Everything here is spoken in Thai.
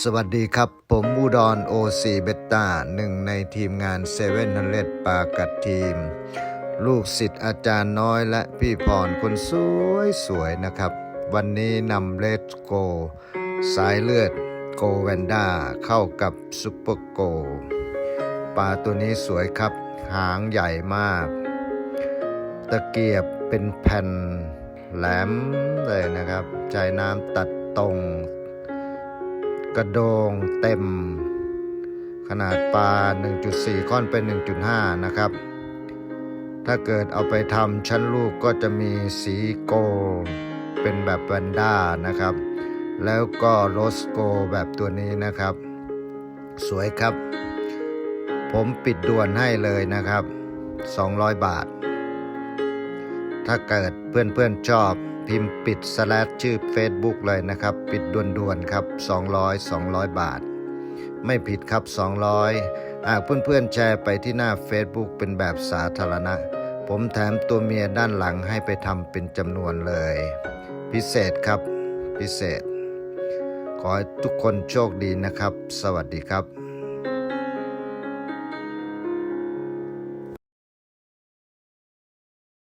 สวัสดีครับ ผมอุดรโอซีเบต้าหนึ่งในทีมงานเซเว่นนันเลดปากัดทีม ลูกศิษย์อาจารย์น้อยและพี่พรคนสวยสวยๆนะครับ วันนี้นำเลดโก สายเลือดโกแวนด้าเข้ากับซุปเปอร์โกปลาตัวนี้สวยครับ หางใหญ่มาก ตะเกียบเป็นแผ่นแหลมเลยนะครับใจน้ำตัดตรง กระโดงเต็ม ขนาดปลา 1.4ค่อนเป็น 1.5 นะครับ ถ้าเกิดเอาไปทำชั้นลูกก็จะมีสีโกเป็นแบบแวนด้านะครับ แล้วก็โรสโกแบบตัวนี้นะครับ สวยครับ ผมปิดด่วนให้เลยนะครับ 200 บาท ถ้าเกิดเพื่อนๆชอบ พิมพ์ปิดสแลชชื่อ Facebook เลยนะครับ ปิดด่วนๆครับ 200 200 บาท ไม่ผิดครับ 200หากเพื่อนๆแชร์ไปที่หน้า Facebook เป็นแบบสาธารณะ ผมแถมตัวเมียด้านหลังให้ไปทำเป็นจำนวนเลย พิเศษครับ พิเศษ ขอให้ทุกคนโชคดีนะครับ สวัสดีครับ